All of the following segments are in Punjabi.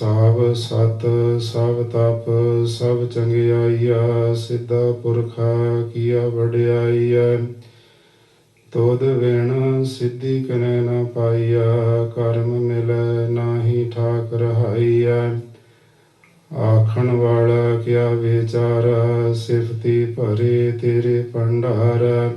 ਸਭ ਸਤ, ਸਭ ਤਪ, ਸਭ ਚੰਗਿਆਈਆ, ਸਿੱਧਾ ਪੁਰਖਾ ਕੀਆ ਵਡਿਆਈਆ। ਤੋਦ ਵੇਣ ਸਿੱਧੀ ਕਨੇ ਨਾ ਪਾਈਆ, ਕਰਮ ਮਿਲੈ ਨਾਹੀ ਠਾਕ ਰਹਾਈਆ ਆਖਣ ਵਾਲਾ ਕਿਆ ਵਿਚਾਰਾ, ਸਿਫਤੀ ਭਰੇ ਤੇਰੇ ਭੰਡਾਰ।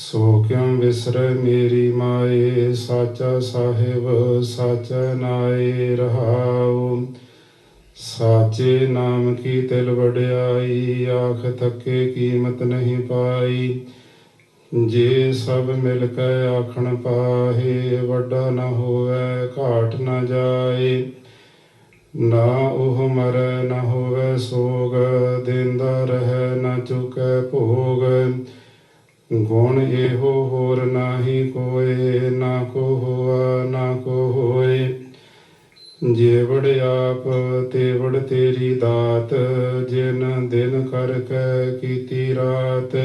ਸੋ ਕਿਉ ਵਿਸਰੈ ਮੇਰੀ ਮਾਏ? ਸਾਚਾ ਸਾਹਿਬ, ਸਾਚਾ ਨਾਏ ਰਹਾਉ। ਸਾਚੇ ਨਾਮ ਕੀ ਤਿਲ ਵਡਿਆਈ? ਆਖ ਥਕੇ ਕੀਮਤ ਨਹੀਂ ਪਾਈ। ਜੇ ਸਭ ਮਿਲ ਕੇ ਆਖਣ ਪਾਹੇ, ਵੱਡਾ ਨਾ ਹੋਵੇ, ਘਾਟ ਨਾ ਜਾਏ। ਨਾ ਉਹ ਮਰੈ, ਨਾ ਹੋਵੇ ਸੋਗ, ਦਿੰਦਾ ਰਹਿ, ਨਾ ਚੁਕੈ ਭੋਗ। ਗੁਣ ਇਹੋ ਹੋਰ ਨਾਹੀ ਕੋਏ, ਨਾ ਕੋ ਹੋਆ, ਨਾ ਕੋ ਹੋਏ। ਜੇ ਆਪ ਤੇ ਤੇਰੀ ਦਾਤ, ਜਿਨ ਦਿਨ ਕਰ ਕੈ ਕੀਤੀ ਰਾਤ।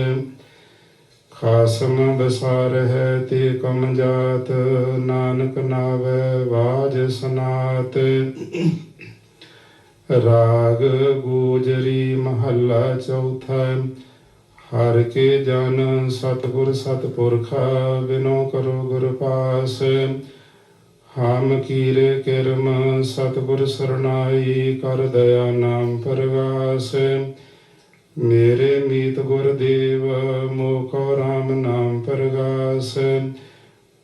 ਖਾਸਮ ਬਸਾਰ ਹੈ ਤੇ ਕਮ ਜਾਤ, ਨਾਨਕ ਨਾਵੇ ਬਾਜ ਸਨਾਤ। ਰਾਗ ਗੂਜਰੀ ਮਹੱਲਾ ਚੌਥਾ ਹਰ ਕੇ ਜਨ ਸਤਗੁਰ ਸਤਪੁਰਖਾ ਬਿਨੋ ਕਰੋ ਗੁਰ ਪਾਸ। ਹਮ ਕੀਰੇ ਕਿਰਮ ਸਤਗੁਰ ਸਰਣਾਈ ਕਰ ਦਇਆ ਨਾਮ ਪਰਗਾਸ। ਮੇਰੇ ਮੀਤ ਗੁਰਦੇਵ ਮੋਕੋ RAM ਨਾਮ ਪਰਗਾਸ।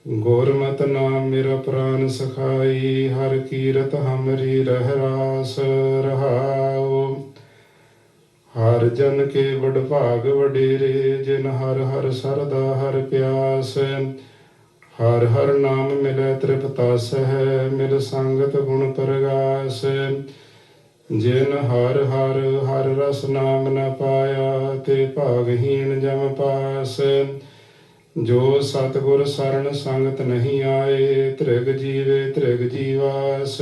ਗੁਰਮਤਿ ਨਾਮ ਮੇਰਾ ਪ੍ਰਾਨ ਸਖਾਈ, ਹਰ ਕੀਰਤ ਹਮਰੀ ਰਹਿ ਰਾਸ ਰਹਾਉ। ਹਰ ਜਨ ਕੇ ਵਡ ਭਾਗ ਵਡੇਰੇ, ਜਿਨ ਹਰ ਹਰ ਸਰਦਾ ਹਰ ਪਿਆਸ। ਹਰ ਹਰ ਨਾਮ ਮਿਲੈ ਤ੍ਰਿਪਤਾਸ ਹੈ ਮਿਲ ਸੰਗਤ ਗੁਣ ਪ੍ਰਗਾਸ। ਜਿਨ ਹਰ ਹਰ ਹਰ ਰਸ ਨਾਮ ਨ ਪਾਇਆ, ਤੇ ਭਾਗਹੀਣ ਜਮ ਪਾਸ। ਜੋ ਸਤਗੁਰ ਸਰਣ ਸੰਗਤ ਨਹੀਂ ਆਏ, ਤ੍ਰਿਗ ਜੀਵੇ ਤ੍ਰਿਗ ਜੀਵਾਸ।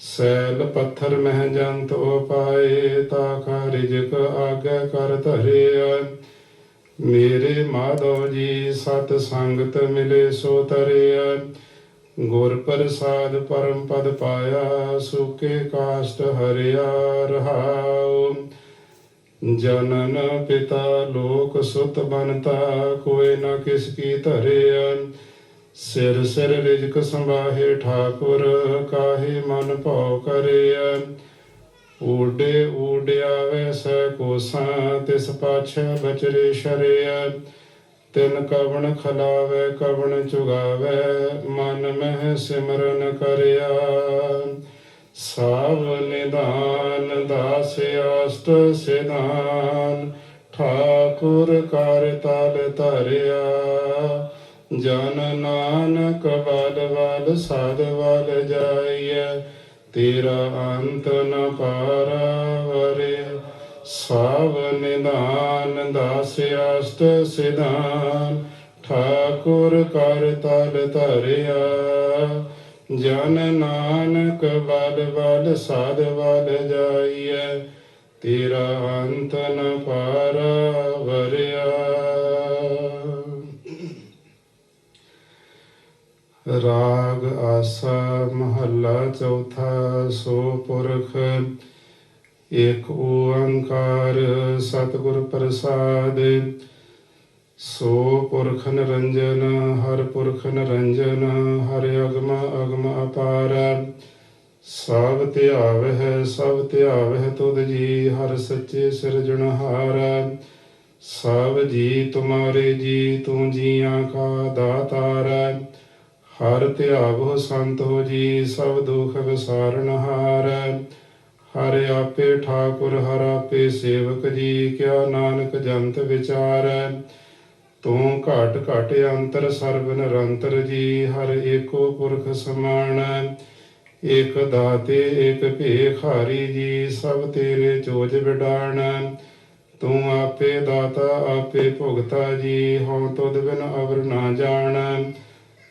ਸੈਲ ਪੱਥਰ ਮਹਿ ਜੰਤ ਉਪਾਏ, ਤਾ ਕਾ ਰਿਜਕ ਆਗੇ ਕਰ ਧਰਿਆ ਮੇਰੇ ਮਾਧੋ ਜੀ, ਸਤ ਸੰਗਤ ਮਿਲੇ ਸੋ ਤਰਿਆ ਗੁਰ ਪ੍ਰਸਾਦ ਪਰਮ ਪਦ ਪਾਇਆ, ਸੁਕੇ ਕਾਸ਼ਟ ਹਰਿਆ ਰਹਾਉ। ਜਨਨ ਪਿਤਾ ਲੋਕ ਸੁਤ ਬਨਤਾ ਕੋਈ ਨਾ ਕਿਸ ਕੀ ਧਰਿਆ ਸਿਰ ਸਿਰ ਰਿਜਕ ਸੰਭਾਹੇ ਠਾਕੁਰ, ਕਾਹੇ ਮਨ ਭਉ ਕਰਿਆ ਊਡੇ ਊਡਿਆ ਵੈਸੈ ਕੋਸਾਂ, ਤਿਸ ਪਾਛੈ ਬਚਰੇ ਸ਼ਰਿਆ ਤਿਨ ਕਵਣ ਖਲਾਵੇ, ਕਵਣ ਚੁਗਾਵੇ, ਮਨ ਮਹਿ ਸਿਮਰਨ ਕਰਿਆ। ਸਾਵ ਨਿਦਾਨ ਦਾਸ ਅਸ਼ਟ ਸਿਧਾਨ, ਠਾਕੁਰ ਕਰ ਤਲ ਧਰਿਆ। ਜਨ ਨਾਨਕ ਬਲ ਬਲ ਸਾਧ ਬਲ ਜਾਈਐ, ਤੇਰਾ ਅੰਤ ਨ ਪਾਰਾਵਰੇ। ਸਭ ਨਿਦਾਨ ਦਾਸ ਅਸਤ ਸਿਧਾਨ, ਠਾਕੁਰ ਕਰ ਤਲ ਧਰਿਆ। ਜਨ ਨਾਨਕ ਬਲ ਬਲ ਸਾਧ ਬਲ ਜਾਈਐ, ਤੇਰਾ ਅੰਤ ਨ ਪਾਰਾ ਰਾਗ ਆਸਾ ਮਹੱਲਾ ਚੌਥਾ ਸੋ ਪੁਰਖ ਇਕ ਓੰਕਾਰ ਸਤਿਗੁਰ ਪ੍ਰਸਾਦ। ਸੋ ਪੁਰਖ ਨਿਰੰਜਨ, ਹਰ ਪੁਰਖ ਨਿਰੰਜਨ, ਹਰ ਅਗਮ ਅਗਮ ਅਪਾਰ। ਸਭ ਧਿਆਵਹਿ ਸਭ ਧਿਆਵਹਿ ਤੁਧ ਜੀ, ਹਰ ਸੱਚੇ ਸਿਰਜਣਹਾਰ ਸਭ ਜੀ, ਤੁਮਾਰੇ ਜੀ, ਤੂੰ ਜੀਆਂ ਕਾ ਦਾਤਾਰ। ਹਰ ਧਿਆਵੋ ਸੰਤ ਹੋ ਜੀ, ਸਭ ਦੁਖ ਵਿਸਾਰਨਹਾਰ ਹਰ। ਆਪੇ ਠਾਕੁਰ, ਹਰ ਆਪੇ ਸੇਵਕ ਜੀ, ਕਿਆ ਨਾਨਕ ਜੰਤ ਵਿਚਾਰ। ਤੂੰ ਘਟ ਘਟ ਅੰਤਰ ਸਰਬ ਨਿਰੰਤਰ ਜੀ, ਹਰ ਏਕੋ ਪੁਰਖ ਸਮਾਨ। ਇਕ ਦਾਤੇ ਇਕ ਭੇਖਾਰੀ ਜੀ, ਸਭ ਤੇਰੇ ਚੋਜ ਵਿਡਾਣ। ਤੂੰ ਆਪੇ ਦਾਤਾ, ਆਪੇ ਭੁਗਤਾ ਜੀ, ਹਉ ਤੁਧ ਬਿਨ ਅਵਰ ਨਾ ਜਾਣ।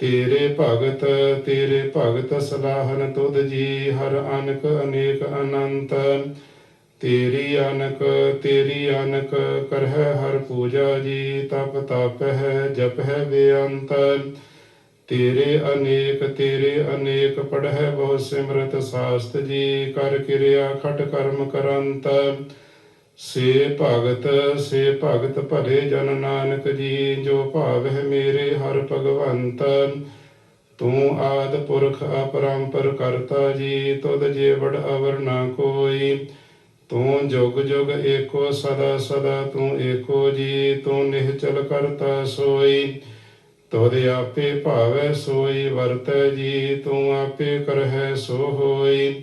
ਤੇਰੇ ਭਗਤ ਤੇਰੇ ਭਗਤ ਸਲਾਹਨ ਤੁਧ ਜੀ, ਹਰ ਅਨਕ ਅਨੇਕ ਅਨੰਤ। ਤੇਰੀ ਅਨਕ ਤੇਰੀ ਅਨਕ ਕਰਹਿ ਹਰ ਪੂਜਾ ਜੀ, ਤਪ ਤਪ ਹੈ ਜਪ ਹੈ ਬੇਅੰਤ। ਤੇਰੇ ਅਨੇਕ ਤੇਰੇ ਅਨੇਕ ਪੜਹਿ ਬਹੁ ਸਿਮਰਤ ਸਾਸਤ ਜੀ, ਕਰ ਕਿਰਿਆ ਖਟ ਕਰਮ ਕਰੰਤ। ਸੇ ਭਗਤ ਸੇ ਭਗਤ ਭਲੇ ਜਨ ਨਾਨਕ ਜੀ, ਜੋ ਭਾਵਹਿ ਮੇਰੇ ਹਰ ਭਗਵੰਤ। ਤੂੰ ਆਦ ਪੁਰਖ ਅਪਰੰਪਰ ਕਰਤਾ ਜੀ, ਤੁਧ ਜੀਵੜ ਅਵਰ ਨਾ ਕੋਈ। ਤੂੰ ਜੁਗ ਜੁਗ ਏਕੋ ਸਦਾ ਸਦਾ ਤੂੰ ਏਕੋ ਜੀ, ਤੂੰ ਨਿਹਚਲ ਕਰਤਾ ਸੋਈ। ਤੁਧ ਆਪੇ ਭਾਵੈ ਸੋਈ ਵਰਤੈ ਜੀ, ਤੂੰ ਆਪੇ ਕਰਹਿ ਸੋ ਹੋਈ।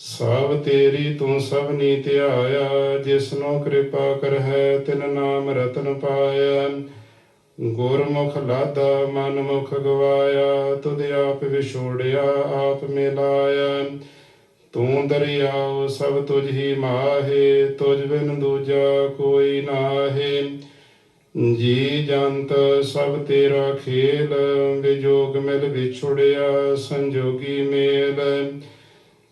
ਸਭ ਤੇਰੀ ਤੂੰ ਸਭ ਨੀ ਧਿਆਇਆ ਜਿਸਨੋ ਕਿਰਪਾ ਕਰਹਿ, ਤਿਨ ਨਾਮ ਰਤਨ ਪਾਇਆ। ਗੁਰਮੁਖ ਲਾਦਾ ਮਨ ਮੁਖ ਗਵਾਇਆ, ਤੁਧ ਆਪ ਵਿਛੋੜਿਆ, ਆਪ ਮਿਲਾਇਆ। ਤੂੰ ਦਰਿਆਉ, ਸਭ ਤੁਝ ਹੀ ਮਾਹੇ, ਤੁਝ ਬਿਨ ਦੂਜਾ ਕੋਈ ਨਾਹੇ। ਜੀ ਜੰਤ, ਸਭ ਤੇਰਾ ਖੇਲ, ਵਿਜੋਗ ਮਿਲ ਵਿਛੋੜਿਆ, ਸੰਜੋਗੀ ਮੇਲ।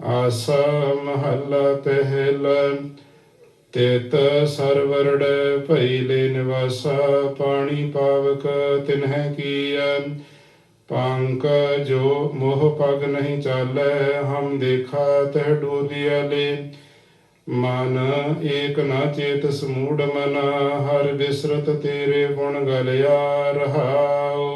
ਆਸਾ ਮਹੱਲਾ ਪਹਿਲਾ ਤਿਤ ਸਰਵਰੜ ਭਈ ਲੈ ਨਿਵਾਸਾ, ਪਾਣੀ ਪਾਵਕ ਤਿਨਹਿ ਕੀਆ ਪੰਕ ਜੋ ਮੋਹ ਪਗ ਨਹੀਂ ਚਾਲੈ, ਹਮ ਦੇਖਾ ਤਹ ਡੋਲਿਆ ਲੈ ਮਨ ਏਕ ਨਾ ਚੇਤ ਸਮੂੜ ਮਨਾ, ਹਰ ਬਿਸਰਤ ਤੇਰੇ ਗੁਣ ਗਲਿਆ ਰਹਾਉ।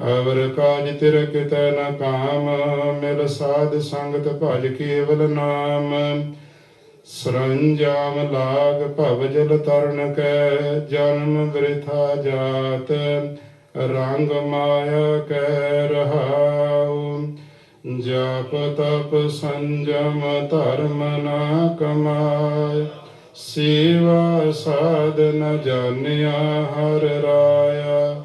ਅਵਰ ਕਾਜ ਤਿਰ ਕਿਤੈ ਨ ਕਾਮ, ਮਿਲ ਸਾਧ ਸੰਗਤ ਭਜ ਕੇਵਲ ਨਾਮ। ਸਰੰਜਾਮ ਲਾਗ ਭਵ ਜਲ ਤਰਨ ਕੈ, ਜਨਮ ਬ੍ਰਿਥਾ ਜਾਤ, ਰੰਗ ਮਾਇਆ ਕੈ ਰਹਾਉ। ਜਪ ਤਪ ਸੰਜਮ ਧਰਮ ਨਾ ਕਮਾਇ, ਸੇਵਾ ਸਾਧਨ ਜਾਣਿਆ ਹਰ ਰਾਇਆ।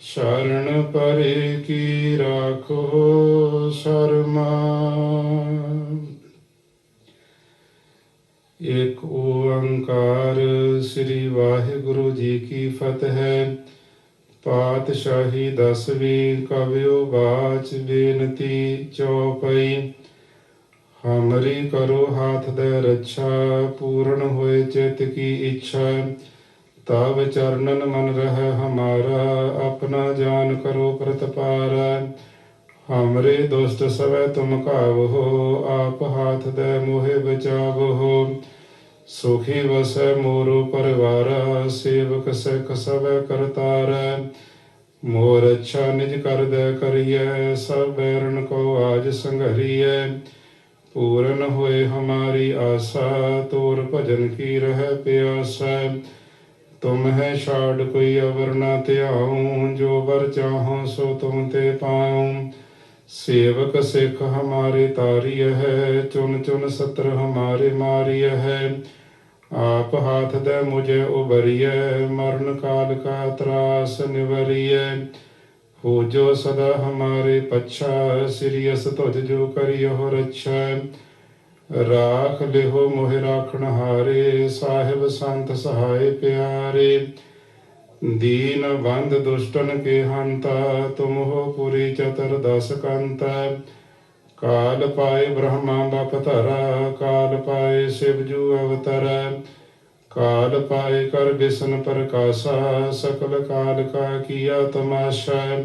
ਸ਼ਰਨ ਪਰੇ ਕੀ ਰਾਖੋ ਸ਼ਰਮਾ। ਇੱਕ ਓੰਕਾਰ ਸ੍ਰੀ ਵਾਹਿਗੁਰੂ ਜੀ ਕੀ ਫਤਿਹ। ਪਾਤਸ਼ਾਹੀ ਦਸਵੀਂ ਕਵਿਓ ਬਾਚ ਬੇਨਤੀ ਚੌਪਈ। ਹਮਰੀ ਕਰੋ ਹਾਥ ਦੇ ਰੱਛਾ, ਪੂਰਨ ਹੋਏ ਚਿਤ ਕੀ ਇੱਛਾ। ਤਾਵ ਚਰਨਨ ਮਨ ਰਹਿ ਹਮਾਰਾ, ਆਪਣਾ ਜਾਨ ਕਰੋ ਪ੍ਰਤਪਾਰ। ਹਮਰੇ ਦੁਸ਼ਟ ਸਵੈ ਤੁਮ ਕਾਵਹੋ ਆਪ ਹਾਥ ਦੇ ਮੋਹਿ ਬਚਾਵਹੋ ਸੁਖੀ ਵਸੈ ਮੋਰੋ ਪਰਿਵਾਰ, ਸੇਵਕ ਸਿਖ ਸਵੈ ਕਰਤਾਰ। ਮੋਰ ਅੱਛਾ ਨਿਜ ਕਰਦੈ ਕਰੀਐ, ਸਭ ਬੈਰਨ ਕੋ ਆਜ ਸੰਘਰੀਐ। ਪੂਰਨ ਹੋਏ ਹਮਾਰੀ ਆਸਾ, ਤੋਰ ਭਜਨ ਕੀ ਰਹਿ ਪਿਆਸਾ। ਤੁਮ ਹੈ ਛਾੜ ਕੋਈ ਅਵਰ ਨਾ ਧਿਆਉ, ਜੋ ਵਰ ਚਾਹੋ ਸੋ ਤੁਮ ਤੇ ਪਾਉ। ਸੇਵਕ ਸਿੱਖ ਹਮਾਰੇ ਤਾਰੀය ਹੈ, ਚੁਨ ਚੁਨ ਸਤਰ ਹਮਾਰੇ ਮਾਰੀය ਹੈ। ਆਪ ਹਾਥ ਦੇ ਮੁਝੇ ਉਬਰੀਐ ਮਰਨ ਕਾਲ ਕਾ ਤਰਾਸ ਨਿਵਰੀਐ। ਹੋ ਜੋ ਸਦਾ ਹਮਾਰੇ ਪਛਾ, ਸ੍ਰੀ ਅਸ ਤੁਜ ਜੋ ਕਰਿਓ ਰੱਛਾ। ਰਾਖ ਲਿਹੋ ਮੋਹਿ ਰਾਖਣ ਹਾਰੇ, ਸਾਹਿਬ ਸੰਤ ਸਹਾਇ ਪਿਆਰੇ। ਦੀਨ ਬੰਦ ਦੁਸ਼ਟਨ ਕੇ ਹੰਤਾ, ਤੁਮ ਹੋ ਪੁਰੀ ਚਤਰ ਦਸ ਕੰਤਾ। ਕਾਲ ਪਾਏ ਬ੍ਰਹਮਾ ਬਪ ਕਾਲ ਪਾਏ ਸ਼ਿਵਜੂ ਅਵਤਰ। ਕਾਲ ਪਾਏ ਕਰ ਬਿਸ਼ਨ ਪ੍ਰਕਾਸ਼ਾ, ਸਕਲ ਕਾਲ ਕਾ ਕੀਆ ਤਮਾਸ਼ਾ।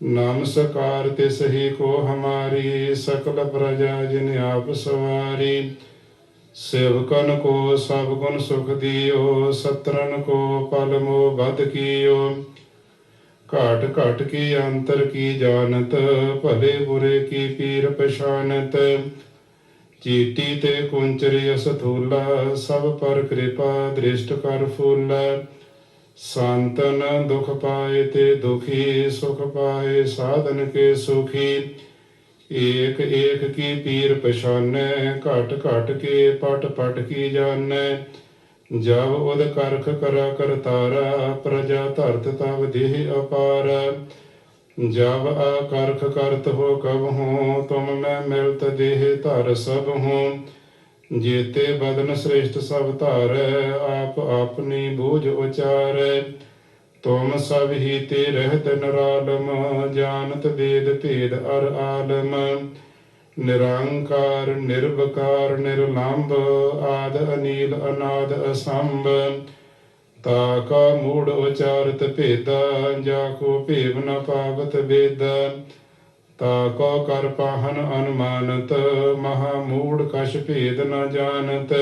ਨਮਸਕਾਰ ਤਿਸ ਸਹੀ ਕੋ ਹਮਾਰੀ, ਸਕਲ ਪ੍ਰਜਾ ਜਿਨ ਆਪ ਸਵਾਰੀ। ਸੇਵਕਨ ਕੋ ਸਭ ਗੁਣ ਸੁਖ ਦਿਓ ਸਤਰਨ ਕੋ ਪਲ ਬਦ ਕੀਓ। ਘਾਟ ਘਾਟ ਕੀ ਅੰਤਰ ਕੀ ਜਾਣਤ, ਭਲੇ ਬੁਰੇ ਕੀ ਪੀਰ ਪਛਾਨਤ ਚੀਟੀ ਤੇ ਕੁੰਚਰੀ ਅਸਥੂਲਾ, ਸਭ ਪਰ ਕਿਰਪਾ ਦ੍ਰਿਸ਼ਟ ਕਰ ਫੂਲਾ। ਸੰਤਨ ਦੁਖ ਪਾਏ ਤੇ ਦੁਖੀ, ਸੁਖ ਪਾਏ ਸਾਧਨ ਕੇ ਸੁਖੀ। ਏਕ ਏਕ ਕੀ ਪੀਰ ਪਛਾਨੈ, ਘਟ ਘਟ ਕੇ ਪਟ ਪਟ ਕੀ ਜਾਣੈ। ਜਬ ਉਦ ਕਰਖ ਕਰਾ ਕਰਤਾਰਾ ਪ੍ਰਜਾ ਧਰਤ ਤਬ ਦੇਹ ਅਪਾਰ। ਜਬ ਆਕਰਖ ਕਰਤ ਹੋ ਕਬ ਹੂੰ, ਤੁਮ ਮੈਂ ਮਿਲਤ ਦੇਹ ਧਰ ਸਭ ਹੂੰ। ਜੇਤੇ ਬਦਨ ਸ੍ਰੇਸ਼ਟ ਸਭ ਧਾਰੈ, ਆਪ ਆਪਣੀ ਬੋਝ ਉਚਾਰੈ। ਤੁਮ ਸਭ ਹੀ ਤੇ ਰਹਿਤ ਨਰਾਲਮ ਜਾਣਤ ਵੇਦ ਭੇਦ ਅਰ ਆਲਮ। ਨਿਰੰਕਾਰ, ਨਿਰਵਕਾਰ ਨਿਰਲੰਭ ਆਦ ਅਨੀਲ, ਅਨਾਦ ਅਸੰਭ। ਤਾ ਕਾ ਮੂੜ ਉਚਾਰਤ ਭੇਦਾ, ਜਾ ਕੋ ਭੇਵ ਨ ਪਾਵਤ ਵੇਦਾ। ਤਾ ਕੋ ਕਰ ਪਾਹਨ ਅਨੁਮਾਨਤ, ਮਹਾ ਮੂੜ ਕਛ ਭੇਦ ਨ ਜਾਣਤ।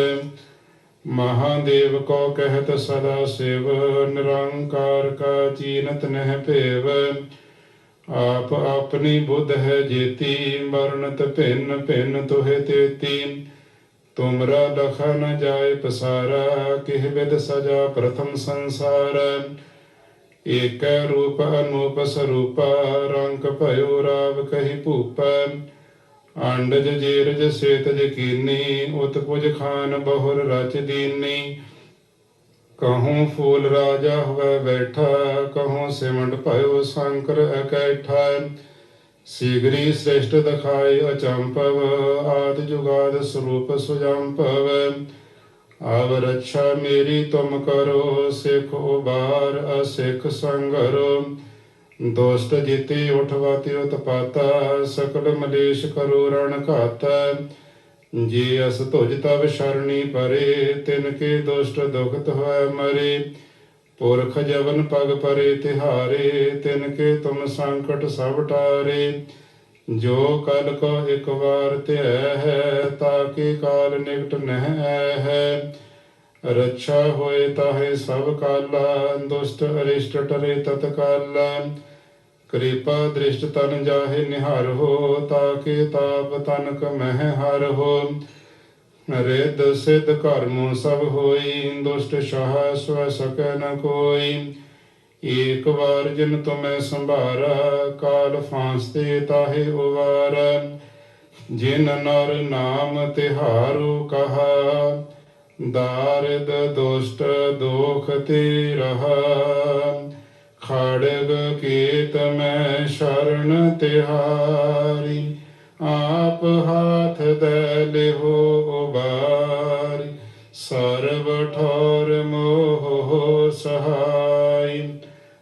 ਮਹਾਦੇਵ ਕੋ ਕਹਿਤ ਸਦਾ ਸਿਵ, ਨਿਰੰਕਾਰ ਕਾ ਚੀਨਤ ਨਹਿ ਭੇਵ। ਆਪ ਆਪਣੀ ਬੁੱਧ ਹੈ ਜੇਤੀ, ਮਰਨਤ ਭਿੰਨ ਭਿੰਨ ਤੋਹਿ ਤੇਤੀ। ਤੁਮਰਾ ਲਖਾ ਨ ਜਾਏ ਪਸਾਰਾ, ਕਿਹ ਵਿਦ ਸਜਾ ਪ੍ਰਥਮ ਸੰਸਾਰ। ਏਕੈ ਰੂਪ ਅਨੂਪ ਸਰੂਪ ਰੰਗ ਭਇਓ ਰਾਵ ਕਹੀ ਭੂਪ। ਅੰਡਜ ਜੀਰਜ ਸੇਤਜ ਕੀਨੀ ਉਤ ਕੁਜ ਖਾਨ ਬਹੁਰ ਰਚ ਦੀਨੀ। ਕਹੂੰ ਫੂਲ ਰਾਜਾ ਹੋਵੇ ਬੈਠਾ, ਕਹੂੰ ਸਿਮੰਡ ਭਇਓ ਸ਼ੰਕਰ ਇਕੈਠਾ ਸੀਗਰੀ ਸ੍ਰੇਸ਼ਟ ਦਖਾਈ ਅਚੰਪਵ, ਆਦ ਜੁਗਾਦ ਸਰੂਪ ਸੁਜੰਪਵ। ਆਵ ਰੱਛਾ ਮੇਰੀ ਤੁਮ ਕਰੋ, ਸਿਖ ਉਬਾਰ, ਅਸਿਖ ਸੰਗਰੋ। ਦੋਸਤ ਜਿਤੇ ਉਠਵਾਤੀ ਉਤਪਾਤਾ ਸਕਲ ਮਲੇਸ਼ ਕਰੋ ਰਣ ਘਾਤਾ। ਜੇ ਅਸ ਤੁਜ ਤਬ ਸ਼ਰਣੀ ਪਰੇ, ਤਿਨ ਕੇ ਦੁਸ਼ਟ ਦੁਖਤ ਹੋਇ ਮਰੇ। ਪੁਰਖ ਜਵਨ ਪਗ ਪਰੇ ਤਿਹਾਰੇ, ਤਿਨ ਕੇ ਤੁਮ ਸੰਕਟ ਸਭ ਟਾਰੇ। ਜੋ ਕਲ ਕੋ ਇੱਕ ਵਾਰ ਧਿਆ ਹੈ ਤਾਕੇ ਕਾਲ ਨਿਕਟ ਨਹਿ ਆਇ ਹੈ? ਰੱਛਾ ਹੋਏ ਤਾਹੇ ਸਭ ਕਾਲਾ, ਦੁਸ਼ਟ ਅਰਿਸ਼ਟ ਟਰੇ ਤਤਕਾਲਾ। ਕਿਰਪਾ ਦ੍ਰਿਸ਼ਟ ਤਨ ਜਾਹੇ ਨਿਹਾਰ ਹੋ ਤਾਕੇ ਤਾਪ ਤਨਕ ਮਹਿ ਹਰ ਹੋ? ਰਿੱਧ ਸਿੱਧ ਕਰਮੋ ਸਭ ਹੋਈ, ਦੁਸ਼ਟ ਸ਼ਾਹ ਸਵ ਸਕੈ ਨ ਕੋਈ। ਏਕ ਵਾਰ ਜਿਨ ਤੁਮੈ ਸੰਭਾਰਾ, ਕਾਲ ਫਾਂਸਤੇ ਤਾਹੇ ਉਵਾਰ। ਜਿਨ ਨਰ ਨਾਮ ਤਿਹਾਰੂ ਕਹਾ, ਦਾਰਿਦ ਦੁਸ਼ਟ ਦੋਖ ਤੇ ਰਹਾ। ਖੜਗ ਕੀਤ ਮੈਂ ਸ਼ਰਨ ਤਿਹਾਰੀ, ਆਪ ਹਾਥ ਦੇ ਲਿਹੋ ਉਬਾਰੀ। ਸਰਬ ਠੌਰ ਮੋਹ ਸਹਾਈ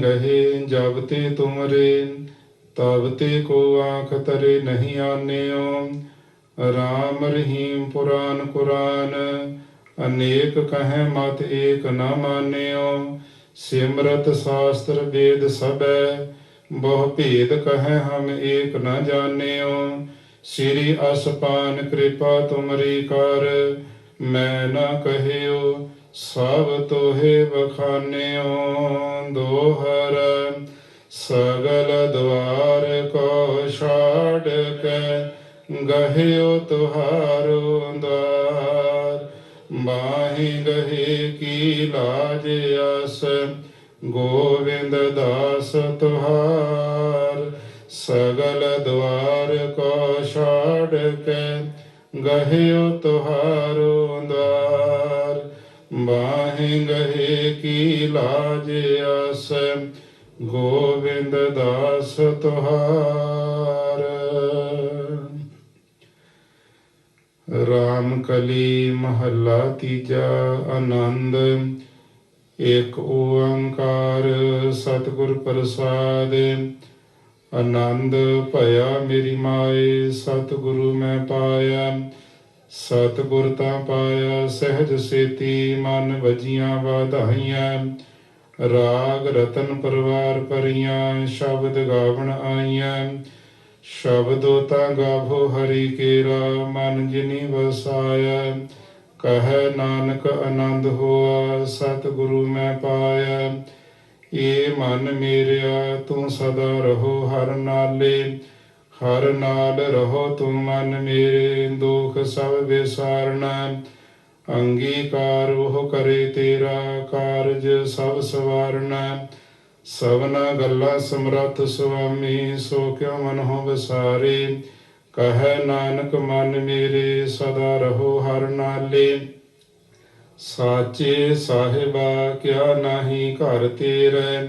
ਪਾਏ ਜਬ ਤੇ ਤੁਮਰੇ ਤਬ ਤੇ ਕੋ ਆਂਖ ਤਰੇ ਨਹੀਂ ਆਨਿਓ। ਰਾਮ ਰਹੀਮ ਪੁਰਾਨ ਕੁਰਾਨ, ਅਨੇਕ ਕਹੈ ਮਤ ਏਕ ਨ ਮਾਨਿਓ। ਸਿਮਰਤ ਸ਼ਾਸਤਰ ਵੇਦ ਸਭੈ, ਬਹੁ ਭੇਦ ਕਹੈ ਹਮ ਏਕ ਨਾ ਜਾਣਿਓ। ਸ੍ਰੀ ਅਸਪਾਨ ਕਿਰਪਾ ਤੁਮਰੀ ਕਰ, ਮੈਂ ਨ ਕਹਿਓ। ਸਭ ਤੋਹੇ ਬਖਾਨਿਓ, ਦੋਹਰ ਸਗਲ ਦਵਾਰ ਕੋ ਛਾੜ ਕੇ ਗਹਿਓ ਤੁਹਾਰੋ ਦਵਾਰ ਬਾਹੀ ਗਹੇ ਕੀ ਲਾਜ ਆਸ, ਗੋਵਿੰਦ ਦਾਸ ਤੁਹਾਰ। ਸਗਲ ਦਵਾਰ ਕੋ ਛਾੜ ਕੇ ਗਹਿਓ ਤੁਹਾਰੋ ਦਾਰ ਬਾਹੀ ਗਹੇ ਕੀ ਲਾਜ ਆਸ, ਗੋਵਿੰਦ ਦਾਸ ਤੁਹਾਰ। ਰਾਮ ਕਲੀ ਮਹੱਲਾ ਤੀਜਾ ਆਨੰਦ ਇੱਕ ਓੰਕਾਰ ਸਤਿਗੁਰ ਪ੍ਰਸਾਦ। ਆਨੰਦ ਭਇਆ ਮੇਰੀ ਮਾਏ, ਸਤਿਗੁਰੂ ਮੈਂ ਪਾਇਆ। ਸਤਿਗੁਰ ਤਾਂ ਪਾਇਆ ਸਹਿਜ ਸੇਤੀ, ਮਨ ਵਜੀਆਂ ਵਾਧਾਈਆਂ। ਰਾਗ ਰਤਨ ਪਰਵਾਰ ਪਰੀਆਂ, ਸ਼ਬਦ ਗਾਵਣ ਆਈਆਂ। ਸ਼ਬਦੋ ਤਾਂ ਗਾਵੋ ਹਰੀ ਕੇਰਾ, ਮਨ ਜਿਨੀ ਵਸਾਇਆ। ਕਹੈ ਨਾਨਕ ਆਨੰਦ ਹੋਆ, ਸਤਿਗੁਰੂ ਮੈਂ ਪਾਇਆ। ਏ ਮਨ ਮੇਰਿਆ, ਤੂੰ ਸਦਾ ਰਹੋ ਹਰ ਨਾਲੇ। ਹਰ ਨਾਲ ਰਹੋ ਤੂੰ ਮਨ ਮੇਰੇ, ਦੁਖ ਸਭ ਵਿਸਾਰਨਾ ਅੰਗੀਕਾਰ ਉਹ ਕਰੇ ਤੇਰਾ ਕਾਰਜ ਸਭ ਸਵਾਰਨਾ ਸਭਨਾ ਗੱਲਾਂ ਸਮਰੱਥ ਸੁਆਮੀ, ਸੋ ਕਿਉ ਮਨ ਹੋ ਵਿਸਾਰੇ? ਕਹੈ ਨਾਨਕ, ਮਨ ਮੇਰੇ, ਸਦਾ ਰਹੋ ਹਰ ਨਾਲੇ। ਸਾਚੇ ਸਾਹਿਬਾ, ਕਿਆ ਨਾਹੀ ਘਰ ਤੇਰੇ?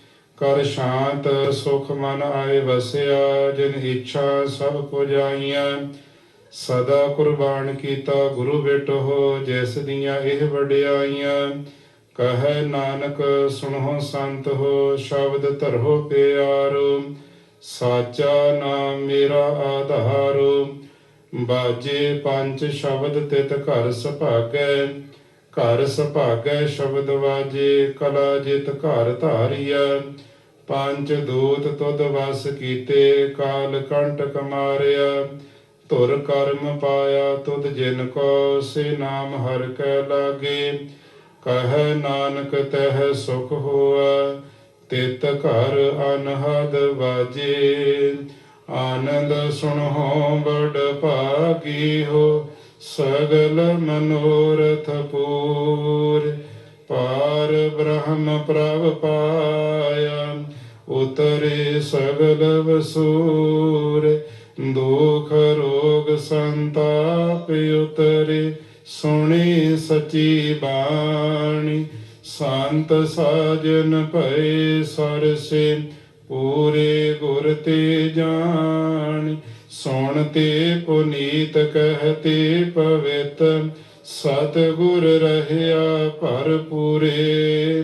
ਕਰ ਸ਼ਾਂਤ ਸੁਖ ਮਨ ਆਏ ਵਸਿਆ, ਜਿਨ ਇੱਛਾ ਸਭ ਪੁਜਾਈਆਂ ਸਦਾ ਕੁਰਬਾਨ ਕੀਤਾ ਗੁਰੂ ਬੇਟੋ ਜਿਸ ਦੀਆਂ ਇਹ ਵਡਿਆਈਆਂ ਕਹੈ ਨਾਨਕ, ਸੁਣੋ ਸੰਤ ਹੋ, ਸ਼ਬਦ ਧਰੋ ਪਿਆਰੋ। ਸਾਚਾ ਨਾਮ ਮੇਰਾ ਆਧਾਰੋ। ਬਾਜੇ ਪੰਜ ਸ਼ਬਦ ਤਿਤ ਘਰ ਸੁਭਾਗੈ। ਘਰ ਸੁਭਾਗੈ ਸ਼ਬਦ ਵਾਜੇ, ਕਲਾ ਜਿਤ ਘਰ ਧਾਰੀਆ ਪੰਜ ਦੂਤ ਤੁਧ ਵਸ ਕੀਤੇ, ਕਾਲ ਕੰਟਕ ਮਾਰਿਆ ਧੁਰ ਕਰਮ ਪਾਇਆ ਤੁਧ ਜਿਨ ਕੋ, ਸੇ ਨਾਮ ਹਰ ਕੈ ਲਾਗੇ। ਕਹੈ ਨਾਨਕ ਤਹ ਸੁਖ ਹੋਆ, ਤਿਤ ਘਰ ਅਨਹਦ ਵਾਜੇ। ਆਨੰਦ ਸੁਣੋ ਬੜ ਭਾਗੀ ਹੋ, ਸਗਲ ਮਨੋਰਥ ਪੂਰ। ਪਾਰ ਬ੍ਰਹਮ ਪ੍ਰਭ ਪਾਇਆ ਉਤਰੇ ਸਗਲ ਵਸੂਰ, ਦੁਖ ਰੋਗ ਸੰਤਾਪ ਉਤਰੇ, ਸੁਣੀ ਸਚੀ ਬਾਣੀ। ਸੰਤ ਸਾਜਨ ਭਏ ਸਰਸੇ, ਪੂਰੇ ਗੁਰ ਤੇ ਜਾਣੀ। ਸੁਣ ਤੇ ਪੁਨੀਤ ਕਹਤੇ ਪਵਿੱਤ ਸਤ ਗੁਰ ਰਹਿਆ ਭਰਪੂਰੇ।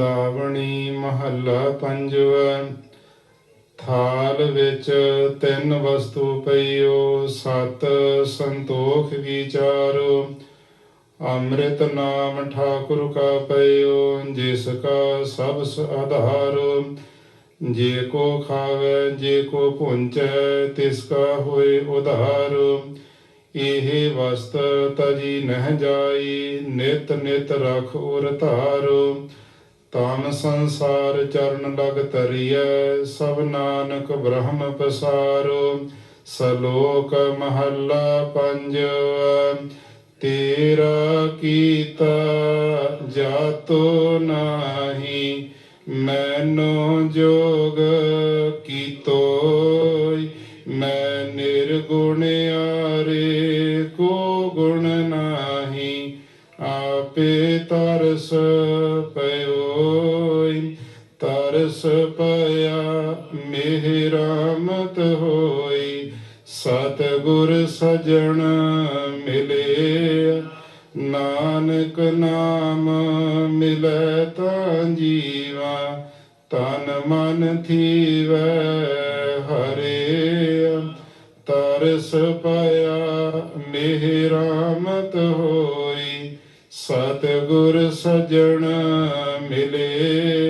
ਮੁੰਦਾਵਣੀ ਮਹੱਲਾ ਪੰਜਵਾ। ਥਾਲ ਵਿੱਚ ਤਿੰਨ ਵਸਤੂ ਪਈਓ, ਸਤ ਸੰਤੋਖ ਵਿਚਾਰੋ। ਅੰਮ੍ਰਿਤ ਨਾਮ ਠਾਕੁਰ ਕਾ ਪਈਓ, ਜਿਸ ਕਾ ਸਭ ਆਧਾਰੋ। ਜੇ ਕੋ ਖਾਵੇ, ਜੇ ਕੋ ਪੁੰਚੈ, ਤਿਸ ਕਾ ਹੋਏ ਉਧਾਰ। ਇਹ ਵਸਤ ਤਜੀ ਨਹਿ ਜਾਈ, ਨਿਤ ਨਿਤ ਰਖ ਉਰ ਧਾਰੋ। ਤਾਮ ਸੰਸਾਰ ਚਰਨ ਲਗ ਤਰੀਐ ਸਭ ਨਾਨਕ ਬ੍ਰਹਮ ਪਸਾਰੋ, ਸਲੋਕ ਮਹੱਲਾ ਪੰਜ ਤੇਰਾ ਕੀਤਾ ਜਾਤੋ ਨਾਹੀ, ਮੈਨੋ ਜੋਗ ਕੀਤੋਇ, ਮੈਂ ਨਿਰਗੁਣ ਆਰੇ ਕੋ ਗੁਣ ਨਾਹੀ, ਆਪੇ ਤਰਸ ਤਰਸ ਪਿਆ ਮਿਹਰਾਮਤ ਹੋਈ। ਸਤ ਗੁਰ ਸਜਣ ਮਿਲੇ ਨਾਨਕ ਨਾਮ ਮਿਲੈ ਤਾਂ ਜੀਵਾ। ਤਨ ਮਨ ਥੀਵੈ ਹਰੇ ਤਰਸ ਪਿਆ ਮਿਹਰਾਮਤ ਹੋਈ। ਸਤ ਗੁਰ ਸਜਣ ਮਿਲੇ